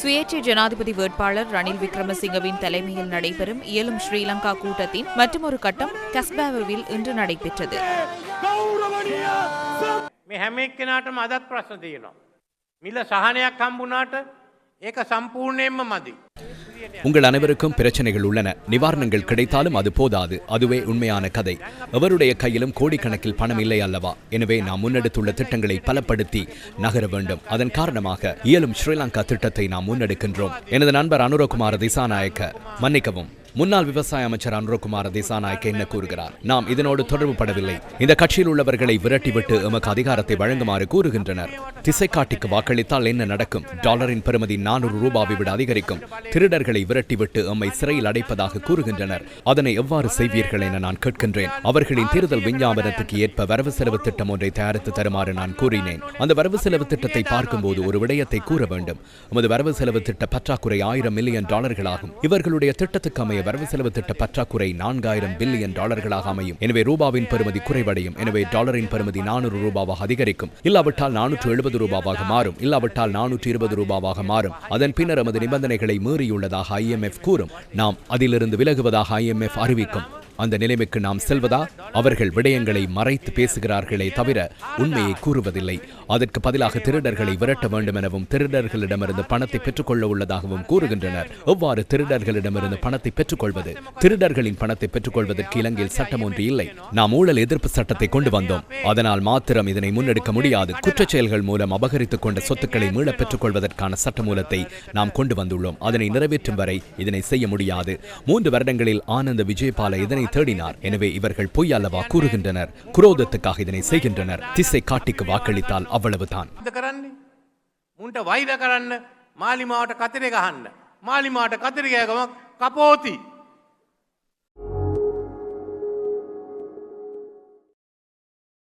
சுயேட்சை ஜனாதிபதி வேட்பாளர் ரணில் விக்ரமசிங்கவின் தலைமையில் நடைபெறும் இயலும் ஸ்ரீலங்கா கூட்டத்தின் மற்றொரு கட்டம் கஸ்பாவில் இன்று நடைபெற்றது මේ හැම එක්කෙනාටම අදත් ප්‍රශ්න තියෙනවා. මිල සහනයක් හම්බුනාට ඒක සම්පූර්ණයෙන්ම මදි. உங்கள் அனைவருக்கும் பிரச்சனைகள் உள்ளன. நிவாரணங்கள் கிடைத்தாலும் அது போதாது. அதுவே உண்மையான கதை. எவருடைய கையிலும் கோடிக்கணக்கில் பணம் இல்லை அல்லவா? எனவே நாம் முன்னெடுத்துள்ள திட்டங்களை பலப்படுத்தி நகர வேண்டும். அதன் காரணமாக இயலும் ஸ்ரீலங்கா திட்டத்தை நாம் முன்னெடுக்கின்றோம். எனது நண்பர் அனுரகுமார் திசாநாயக்க. மன்னிக்கவும். முன்னாள் விவசாய அமைச்சர் அனுரகுமார் திசாநாயக்க என்ன கூறுகிறார்? நாம் இதனோடு தொடர்பு படவில்லை. இந்த கட்சியில் உள்ளவர்களை விரட்டிவிட்டு எமக்கு அதிகாரத்தை வழங்குமாறு கூறுகின்றனர். திசைக்காட்டிக்கு வாக்களித்தால் என்ன நடக்கும்? டாலரின் பெறுமதி நானூறு ரூபாவை விட அதிகரிக்கும். திருடர்களை விரட்டிவிட்டு எம்மை சிறையில் அடைப்பதாக கூறுகின்றனர். அதனை எவ்வாறு செய்வீர்கள் என நான் கேட்கின்றேன். அவர்களின் தேர்தல் விஞ்ஞாபனத்துக்கு ஏற்ப வரவு செலவு திட்டம் ஒன்றை தயாரித்து தருமாறு நான் கூறினேன். அந்த வரவு செலவு திட்டத்தை பார்க்கும்போது ஒரு விடயத்தை கூற வேண்டும். எமது வரவு செலவு திட்ட பற்றாக்குறை ஆயிரம் மில்லியன் டாலர்களாகும். இவர்களுடைய திட்டத்துக்கு அமைய வரவு செலவு திட்ட பற்றாக்குறை நான்காயிரம் பில்லியன் டாலர்களாக அமையும். எனவே ரூபாவின் பெறுமதி குறைவடையும். எனவே டாலரின் பெறுமதி நானூறு ரூபாவாக அதிகரிக்கும். இல்லாவிட்டால் நானூற்று எழுபது ரூபாவாக மாறும். இல்லாவிட்டால் நானூற்று இருபது ரூபாவாக மாறும். அதன் பின்னர் எமது நிபந்தனைகளை மீறியுள்ளதாக ஐஎம்எஃப் கூறும். நாம் அதிலிருந்து விலகுவதாக ஐஎம்எஃப் அறிவிக்கும். அந்த நிலைமைக்கு நாம் செல்வதா? அவர்கள் விடயங்களை மறைத்து பேசுகிறார்களே தவிர உண்மையை கூறுவதில்லை. அதற்கு பதிலாக திருடர்களை விரட்ட வேண்டும் எனவும் திருடர்களிடமிருந்து பணத்தை பெற்றுக்கொள்ள உள்ளதாகவும் கூறுகின்றனர். எவ்வாறு திருடர்களிடமிருந்து பணத்தை பெற்றுக்கொள்வது? திருடர்களின் பணத்தை பெற்றுக்கொள்வதற்கு இலங்கையில் சட்டம் ஒன்று இல்லை. நாம் ஊழல் எதிர்ப்பு சட்டத்தை கொண்டு வந்தோம். அதனால் மாத்திரம் இதனை முன்னெடுக்க முடியாது. குற்றச் செயல்கள் மூலம் அபகரித்துக் கொண்ட சொத்துக்களை மீள பெற்றுக்கொள்வதற்கான சட்டமூலத்தை நாம் கொண்டு வந்துள்ளோம். அதனை நிறைவேற்றும் வரை இதனை செய்ய முடியாது. மூன்று வருடங்களில் ஆனந்த விஜயபால இதனை தேடினார். எனவே இவர்கள் பொய் அல்லவா கூறுகின்றனர் குரோதத்துக்காக இதனை செய்கின்றனர் திசை காட்டிக்கு வாக்களித்தால் அவ்வளவுதான் ද කරන්නේ. මුන්ට වෛර කරන්න මාලිමාවට කතරය ගහන්න. මාලිමාට කතරගෑගමක් කපෝති.